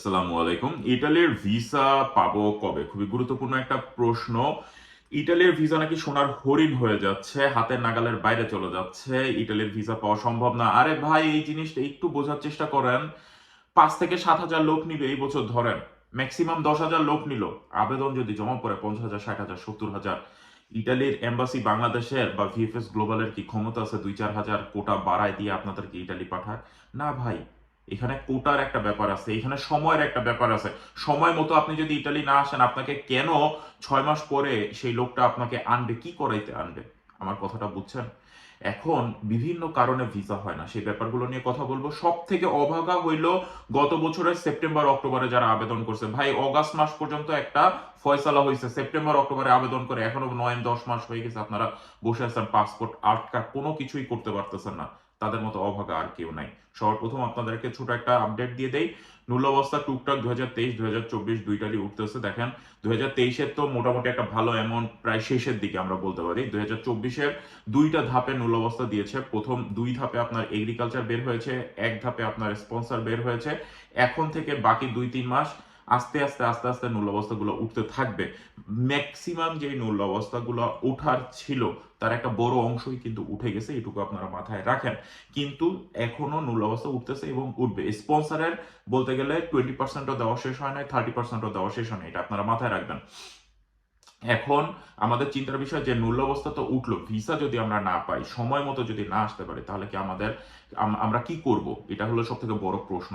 আসসালামু আলাইকুম। ইটালির ভিসা পাবো কবে? খুবই গুরুত্বপূর্ণ একটা প্রশ্ন। ইটালির ভিসা নাকি সোনার হরিণ হয়ে যাচ্ছে, হাতের নাগালের বাইরে চলে যাচ্ছে। ইটালির ভিসা পাওয়া সম্ভব না। আরে ভাই, এই জিনিসটা একটু বোঝার চেষ্টা করেন। পাঁচ থেকে সাত হাজার লোক নিল এই বছর ধরেন। ম্যাক্সিমাম দশ হাজার লোক নিল। আবেদন যদি জমা পড়ে পঞ্চাশ হাজার, ষাট হাজার, সত্তর হাজার, ইটালির এম্বাসি বাংলাদেশের বা ভিএফএস গ্লোবালের কি ক্ষমতা আছে দুই চার হাজার কোটা বাড়ায় দিয়ে আপনাদেরকে ইটালি পাঠায় না ভাই এখানে কোটার একটা ব্যাপার আছে, এখানে সময়ের একটা ব্যাপার আছে। সময় মতো আপনি যদি ইটালি না আসেন, আপনাকে কেন ছয় মাস পরে সেই লোকটা আপনাকে আনবে? কি করাইতে আনবে? আমার কথাটা বুঝছেন? এখন বিভিন্ন কারণে ভিসা হয় না। সেই ব্যাপারগুলো নিয়ে কথা বলব। সব থেকে অভাগা হইল গত বছরের সেপ্টেম্বর, অক্টোবরে যারা আবেদন করছে। ভাই, অগাস্ট মাস পর্যন্ত একটা ফয়সালা হয়েছে সেপ্টেম্বর, অক্টোবরে আবেদন করে এখনও নয়, দশ মাস হয়ে গেছে আপনারা বসে আছেন পাসপোর্ট আটকা, কোনো কিছুই করতে পারতেছেন না। তাদের মতো অভাগা আর কেউ নাই। সবার প্রথম আপনাদেরকে ছোট একটা আপডেট দিয়ে দেই। মূল অবস্থা টুকটাক দু হাজার তেইশ দু হাজার চব্বিশ দুইটারই উঠতেছে। দেখেন দু হাজার তেইশের তো মোটামুটি একটা ভালো অ্যামাউন্ট প্রায় শেষের দিকে আমরা বলতে পারি। দুই হাজার চব্বিশের দুইটা ধাপে মূল অবস্থা দিয়েছে। প্রথম দুই ধাপে আপনার এগ্রিকালচার বের হয়েছে, এক ধাপে আপনার স্পন্সর বের হয়েছে। এখন থেকে বাকি দুই তিন মাস আস্তে আস্তে আস্তে আস্তে নূল অবস্থাগুলো উঠতে থাকবে। ম্যাক্সিমাম যে নূল অবস্থাগুলো উঠার ছিল, তার একটা বড় অংশই কিন্তু উঠে গেছে, এটুকু আপনারা মাথায় রাখেন। কিন্তু এখনও নূল অবস্থা উঠতেছে এবং উঠবে। স্পন্সরের বলতে গেলে টোয়েন্টি পার্সেন্টও দেওয়া শেষ হয় নাই থার্টি পার্সেন্টও দেওয়া শেষ হয় না এটা আপনারা মাথায় রাখবেন। এখন আমাদের চিন্তার বিষয় যে নূল অবস্থা তো উঠল, ভিসা যদি আমরা না পাই, সময় মতো যদি না আসতে পারি, তাহলে কি আমাদের আমরা কি করব? এটা হলো সব থেকে বড় প্রশ্ন।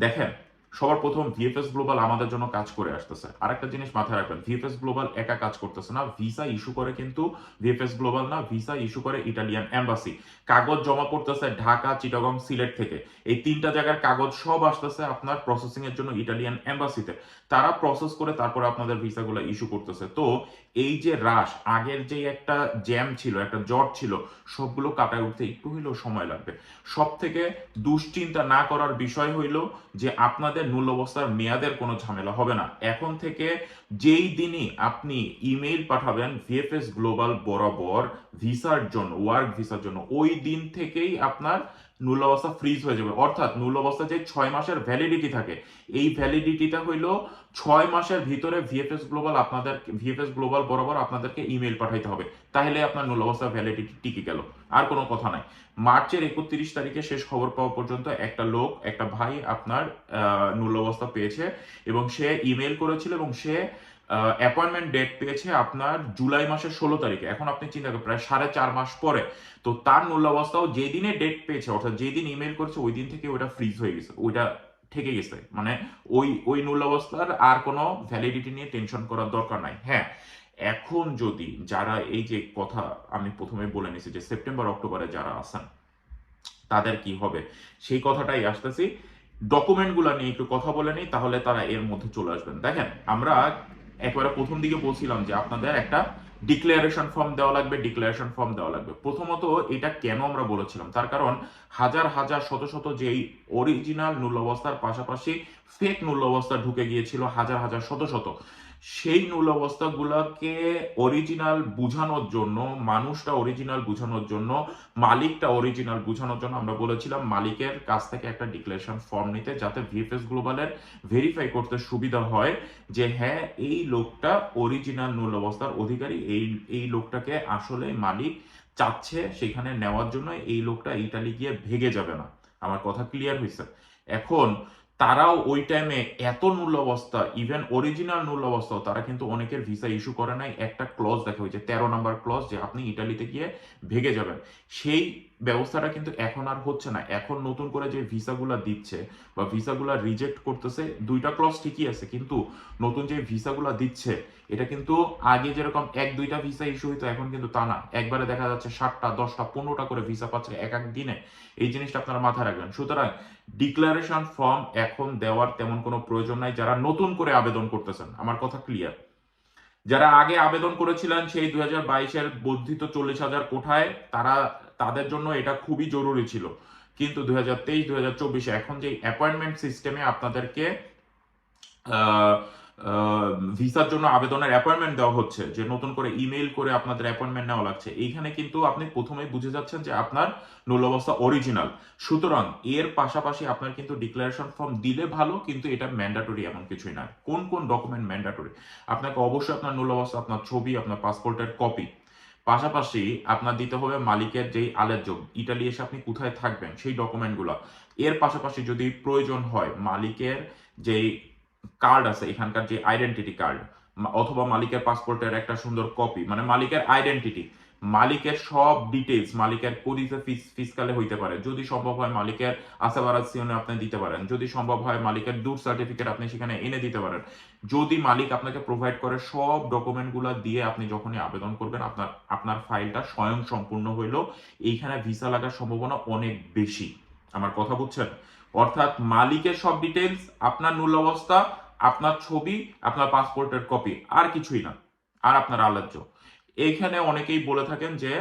দেখেন সবার প্রথম ভিএফএস গ্লোবাল আমাদের জন্য কাজ করে আসতেছে। আরেকটা জিনিস মাথায় রাখবেন, ভিএফএস গ্লোবাল একা কাজ করতেছে না, ভিসা ইস্যু করে কিন্তু ভিএফএস গ্লোবাল না, ভিসা ইস্যু করে ইটালিয়ান এম্বাসি। কাগজ জমা পড়তেছে ঢাকা, চিটাগং, সিলেট থেকে। এই তিনটা জায়গার কাগজ সব আসতেছে আপনার প্রসেসিং এর জন্য ইটালিয়ান এম্বাসিতে। তারা প্রসেস করে তারপরে আপনাদের ভিসাগুলো ইস্যু করতেছে। তো এই যে রাশ, আগের যে একটা জ্যাম ছিল, একটা জট ছিল, সবগুলো কাটায় উঠতে একটু হইলেও সময় লাগবে। সব থেকে দুশ্চিন্তা না করার বিষয় হইল যে আপনাদের মূল অবস্থার মেয়াদের কোনো ঝামেলা হবে না। এখন থেকে যেই দিনই আপনি ইমেইল পাঠাবেন ভিএফএস গ্লোবাল বরাবর ভিসার জন্য, ওয়ার্ক ভিসার জন্য, ওই দিন থেকেই আপনার নূল অবস্থা ফ্রিজ হয়ে যাবে। অর্থাৎ নূল অবস্থা যে ছয় মাসের ভ্যালিডিটি থাকে, এই ভ্যালিডিটিটা হইল ছয় মাসের ভিতরে ভিএফএস গ্লোবাল আপনাদের ভিএফএস গ্লোবাল বরাবর আপনাদেরকে ইমেল পাঠাইতে হবে। তাহলে আপনার নূল অবস্থা ভ্যালিডিটি টিকে গেল। আর কোনো কথা নাই। মার্চের একত্রিশ তারিখে শেষ খবর পাওয়া পর্যন্ত একটা লোক, একটা ভাই আপনার নূল অবস্থা পেয়েছে এবং সে ইমেল করেছিল এবং সে অ্যাপয়েন্টমেন্ট ডেট পেয়েছে আপনার জুলাই মাসের ষোলো তারিখে। এখন আপনি চিন্তা করেন, প্রায় সাড়ে চার মাস পরে। তো তার মূল্য অবস্থাও যেদিনে ডেট পেয়েছে, অর্থাৎ যেদিন ইমেল করেছে, ওই দিন থেকে ওইটা ফ্রিজ হয়ে গেছে, ওইটা থেকে গেছে। মানে ওই ওই নূল অবস্থার আর কোনো ভ্যালিডিটি নিয়ে টেনশন করার দরকার নাই। হ্যাঁ এখন যদি যারা এই যে কথা আমি প্রথমে বলে নিছি যে সেপ্টেম্বর অক্টোবরে যারা আসেন তাদের কি হবে? সেই কথাটাই আসতেছি। ডকুমেন্টগুলো নিয়ে একটু কথা বলে নিই, তাহলে তারা এর মধ্যে চলে আসবেন। দেখেন, আমরা একবারে প্রথম দিকে বলছিলাম যে আপনাদের একটা ডিক্লারেশন ফর্ম দেওয়া লাগবে ডিক্লারেশন ফর্ম দেওয়া লাগবে। প্রথমত এটা কেন আমরা বলেছিলাম? তার কারণ হাজার হাজার, শত শত যেই অরিজিনাল নূল্য অবস্থার পাশাপাশি ফেক নূল্য অবস্থা ঢুকে গিয়েছিল, হাজার হাজার, শত শত। সেই নূল অবস্থাগুলোকে অরিজিনাল বুঝানোর জন্য, মানুষটা অরিজিনাল বুঝানোর জন্য, মালিকটা অরিজিনাল বুঝানোর জন্য আমরা বলেছিলাম, মালিকের কাছ থেকে একটা ডিক্লারেশন ফর্ম নিতে যাতে ভিএফএস গ্লোবালের ভেরিফাই করতে সুবিধা হয় যে হ্যাঁ এই লোকটা অরিজিনাল নূল অবস্থার অধিকারী, এই এই লোকটাকে আসলে মালিক চাচ্ছে সেখানে নেওয়ার জন্য, এই লোকটা ইটালি গিয়ে ভেগে যাবে না। আমার কথা ক্লিয়ার হয়েছে এখন তারাও ওই টাইমে এত নূল অবস্থা ইভেন অরিজিনাল নূল অবস্থাও তারা কিন্তু অনেকের ভিসা ইস্যু করে নাই। একটা ক্লজ দেখা হয়েছে, তেরো নাম্বার ক্লজ যে আপনি ইটালিতে গিয়ে ভেগে যাবেন। সেই ব্যবস্থাটা কিন্তু এখন আর হচ্ছে না। এখন নতুন করে যে ভিসাগুলো দিচ্ছে বা ভিসাগুলো রিজেক্ট করতেছে, দুইটা ক্লস ঠিকই আছে, কিন্তু নতুন যে ভিসাগুলো দিচ্ছে, এটা কিন্তু আগে যেরকম এক, দুইটা ভিসা ইস্যু হইতো, এখন কিন্তু তা না। একবারে দেখা যাচ্ছে সাতটা, দশটা, পনেরোটা করে ভিসা পাচ্ছে এক এক দিনে। এই জিনিসটা আপনারা মাথায় রাখবেন। সুতরাং ডিক্লারেশন ফর্ম এখন দেওয়ার তেমন কোনো প্রয়োজন নাই, যারা নতুন করে আবেদন করতেছেন। আমার কথা ক্লিয়ার যারা আগে আবেদন করেছিলেন সেই দুই হাজার বাইশের বর্ধিত চল্লিশ হাজার কোঠায়, তারা তাদের জন্য এটা খুবই জরুরি ছিল। কিন্তু দুই হাজার তেইশ হাজার চব্বিশে এখন যে অ্যাপয়েন্টমেন্ট সিস্টেমে আপনাদেরকে ভিসার জন্য আবেদনের অ্যাপয়েন্টমেন্ট দেওয়া হচ্ছে, যে নতুন করে ইমেইল করে আপনাদের অ্যাপয়েন্টমেন্ট নেওয়া লাগছে, এইখানে কিন্তু আপনি প্রথমেই বুঝে যাচ্ছেন যে আপনার নূল অবস্থা অরিজিনাল সুতরাং এর পাশাপাশি আপনার কিন্তু ডিক্লারেশন ফর্ম দিলে ভালো, কিন্তু এটা ম্যান্ডাটরি এমন কিছুই নয়। কোন কোন ডকুমেন্ট ম্যান্ডাটরি আপনাকে অবশ্যই আপনার নূল অবস্থা আপনার ছবি, আপনার পাসপোর্টের কপি পাশাপাশি আপনার দিতে হবে মালিকের যেই আলের জমি ইটালি এসে আপনি কোথায় থাকবেন, সেই ডকুমেন্টগুলো। এর পাশাপাশি যদি প্রয়োজন হয়, মালিকের যেই কার্ড আছে, এখানকার যে আইডেন্টিটি কার্ড অথবা মালিকের পাসপোর্টের একটা সুন্দর কপি মানে মালিকের আইডেন্টিটি মালিকের সব ডিটেলস মালিকের কোদিতে ফিসকালে হইতে পারে। যদি সম্ভব হয় মালিকের আসাবারাসিওনে আপনি দিতে পারেন। যদি সম্ভব হয় মালিকের দূর সার্টিফিকেট আপনি সেখানে এনে দিতে পারেন। যদি মালিক আপনাকে প্রোভাইড করে সব ডকুমেন্টগুলো দিয়ে আপনি যখনই আবেদন করবেন, আপনার আপনার ফাইলটা স্বয়ং সম্পূর্ণ হইলেও এইখানে ভিসা লাগার সম্ভাবনা অনেক বেশি। আমার কথা বুঝছেন? অর্থাৎ মালিকের সব ডিটেলস আপনার মূল অবস্থা আপনার ছবি, আপনার পাসপোর্টের কপি আর কিছুই না। আর আপনার আলোচ্য এইখানে অনেকেই বলে থাকেন যে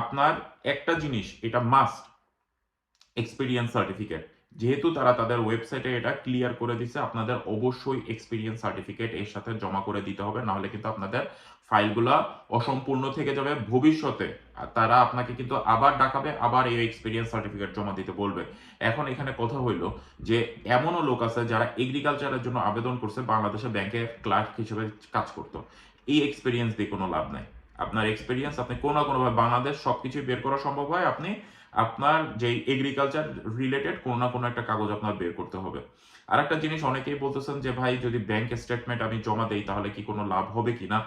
আপনার একটা জিনিস, এটা মাস্ট এক্সপিরিয়েন্স সার্টিফিকেট যেহেতু তারা তাদের ওয়েবসাইটে এটা ক্লিয়ার করে দিছে, আপনাদের অবশ্যই এক্সপিরিয়েন্স সার্টিফিকেট এর সাথে জমা করে দিতে হবে, নাহলে কিন্তু আপনাদের ফাইলগুলা অসম্পূর্ণ থেকে যাবে ভবিষ্যতে। তারা আপনাকে কিন্তু আবার ডাকাবে, আবার এই এক্সপিরিয়েন্স সার্টিফিকেট জমা দিতে বলবে। এখন এখানে কথা হইল যে, এমনও লোক আছে যারা এগ্রিকালচারের জন্য আবেদন করছে, বাংলাদেশে ব্যাংকে ক্লার্ক হিসেবে কাজ করতো। এই এক্সপিরিয়েন্স দিয়ে কোনো লাভ নাই। আপনার এক্সপিরিয়েন্স আপনি কোনো না কোনোভাবে বাংলাদেশ সবকিছু বের করা সম্ভব হয়, আপনি আপনার যে এগ্রিকালচার রিলেটেড কোনো না কোনো একটা কাগজ আপনার বের করতে হবে। আর একটা জিনিস অনেকেই বলতেছেন যে, ভাই, যদি ব্যাংক স্টেটমেন্ট আমি জমা দেই, তাহলে কি কোনো লাভ হবে কিনা?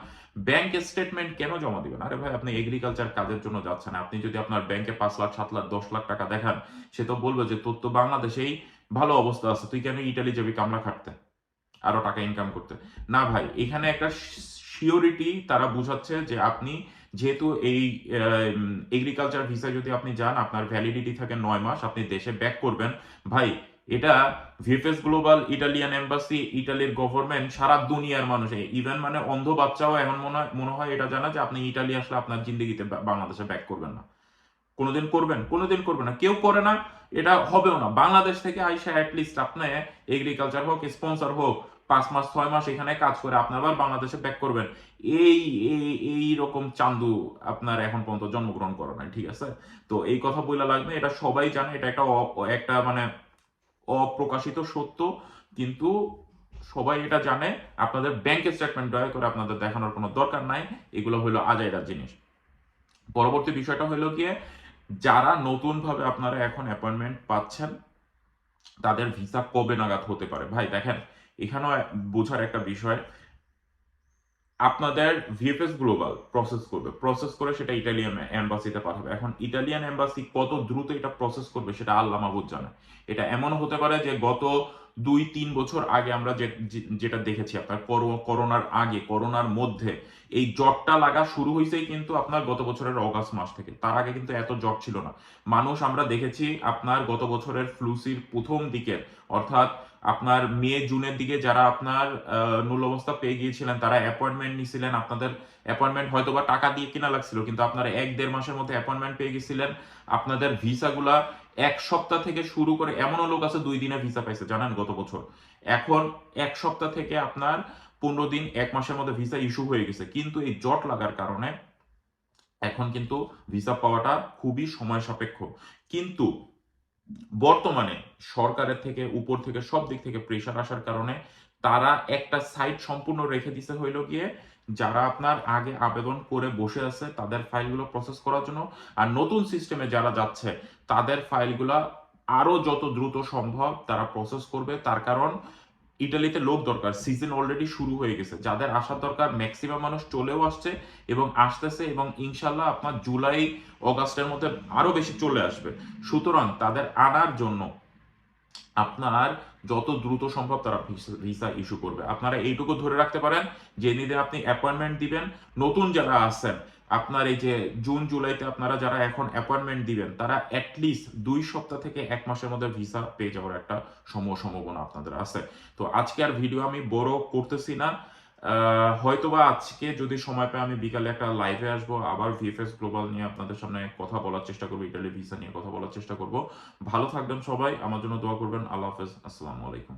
ব্যাংক স্টেটমেন্ট কেন জমা দিবেন? আরে ভাই, আপনি এগ্রিকালচার কাজের জন্য যাচ্ছেন। আপনি যদি আপনার ব্যাংকে পাঁচ লাখ, সাত লাখ, দশ লাখ টাকা দেখান, সে তো বলবে যে, তোর তো বাংলাদেশেই ভালো অবস্থা আছে, তুই কেন ইটালি যাবি কামলা খাটতে? আরও টাকা ইনকাম করতে? না ভাই, এখানে একটা শিওরিটি তারা বুঝাচ্ছে যে আপনি যেহেতু এই এগ্রিকালচার ভিসা যদি আপনি যান, আপনার ভ্যালিডিটি থাকে নয় মাস, আপনি দেশে ব্যাক করবেন। ভাই, এটা ভিএফএস গ্লোবাল ইটালিয়ান এম্বাসি ইটালির গভর্নমেন্ট সারা দুনিয়ার মানুষ ইভেন মানে অন্ধ বাচ্চাও এমন মনে মনে হয় এটা জানা যে আপনি ইটালি আসলে আপনার জিন্দগিতে বাংলাদেশে ব্যাক করবেন না। কোনোদিন করবেন কোনোদিন করবেন না। কেউ করে না, এটা হবেও না। বাংলাদেশ থেকে আইসা অ্যাটলিস্ট আপনি এগ্রিকালচার হোক স্পন্সর হোক পাঁচ মাস, ছয় মাস এখানে কাজ করে আপনি আবার বাংলাদেশে ব্যাক করবেন। এই এই রকম চান্দু আপনার এখন পর্যন্ত জন্মগ্রহণ করে নাই, ঠিক আছে? তো এই কথা বইলা লাগবে, এটা সবাই জানে, এটা একটা একটা মানে অপ্রকাশিত সত্য, কিন্তু সবাই এটা জানে, আপনাদের ব্যাংক স্টেটমেন্ট দয়া করে আপনাদের দেখানোর কোনো দরকার নাই, এগুলো হলো আজাইরার জিনিস। পরবর্তী বিষয়টা হলো গিয়ে, যারা নতুনভাবে আপনারা এখন অ্যাপয়েন্টমেন্ট পাচ্ছেন, তাদের ভিসা কবে নাগাদ হতে পারে? ভাই, দেখেন এখানেও বোঝার একটা বিষয়, আপনাদের ভিএফএস গ্লোবাল প্রসেস করবে। প্রসেস করে সেটা ইটালিয়ান এম্বাসিতে পাঠাবে। এখন ইটালিয়ান এম্বাসি কত দ্রুত এটা প্রসেস করবে সেটা আল্লাহ মাহবুদ জানে। এটা এমনও হতে পারে যে গত দুই, তিন বছর আগে আমরা যেটা দেখেছি আপনার করোনার আগে, করোনার মধ্যে এই জটটা লাগা শুরু হয়েছেই কিন্তু আপনার গত বছরের অগাস্ট মাস থেকে। তার আগে কিন্তু এত জট ছিল না। মানুষ আমরা দেখেছি আপনার গত বছরের ফ্লুসির প্রথম দিকের, অর্থাৎ আপনার মে, জুনের দিকে যারা আপনার নূল অবস্থা পেয়ে গিয়েছিলেন, তারা অ্যাপয়েন্টমেন্ট নিয়েছিলেন আপনাদের অ্যাপয়েন্টমেন্ট হয়তো বা টাকা দিয়ে কিনা লাগছিল, কিন্তু আপনারা এক, দেড় মাসের মধ্যে অ্যাপয়েন্টমেন্ট পেয়ে গেছিলেন আপনাদের ভিসাগুলা এক সপ্তাহ থেকে শুরু করে, এমনও লোক আছে দুই দিনে ভিসা পাইছে, জানেন গত বছর। এখন এক সপ্তাহ থেকে আপনার পনেরো দিন, এক মাসের মধ্যে ভিসা ইস্যু হয়ে গেছে, কিন্তু এই জট লাগার কারণে এখন কিন্তু ভিসা পাওয়াটা খুবই সময় সাপেক্ষ। কিন্তু বর্তমানে সরকারের থেকে, উপর থেকে, সব দিক থেকে প্রেশার আসার কারণে তারা একটা সাইট সম্পূর্ণ রেখে দিতে হইল গিয়ে, যারা আপনার আগে আবেদন করে বসে আছে তাদের ফাইলগুলো প্রসেস করার জন্য। আর নতুন সিস্টেমে যারা যাচ্ছে, তাদের ফাইলগুলা আরও যত দ্রুত সম্ভব তারা প্রসেস করবে। তার কারণ ইটালিতে লোক দরকার সিজন অলরেডি শুরু হয়ে গেছে। যাদের আসার দরকার ম্যাক্সিমাম মানুষ চলেও আসছে এবং আসতেছে এবং ইনশাল্লাহ আপনার জুলাই, অগাস্টের মধ্যে আরও বেশি চলে আসবে। সুতরাং তাদের আনার জন্য আপনার যত দ্রুত সম্ভব তারা ভিসা ইস্যু করবে। আপনারা এইটুকু ধরে রাখতে পারেন, যে নিদে আপনি অ্যাপয়েন্টমেন্ট দিবেন। নতুন যারা আসেন আপনার এই যে জুন, জুলাইতে আপনারা যারা এখন অ্যাপয়েন্টমেন্ট দিবেন, তারা অ্যাটলিস্ট দুই সপ্তাহ থেকে এক মাসের মধ্যে ভিসা পেয়ে যাওয়ার একটা সম্ভব সম্ভাবনা আপনাদের আছে। তো আজকে আর ভিডিও আমি বড় করতেছি না। হয়তোবা আজকে যদি সময় পাই আমি বিকালে একটা লাইভে আসব, আবার ভিএফএস গ্লোবাল নিয়ে আপনাদের সামনে কথা বলার চেষ্টা করব ইটালি ভিসা নিয়ে কথা বলার চেষ্টা করব। ভালো থাকবেন সবাই, আমার জন্য দোয়া করবেন, আল্লাহ হাফেজ, আসসালামু আলাইকুম।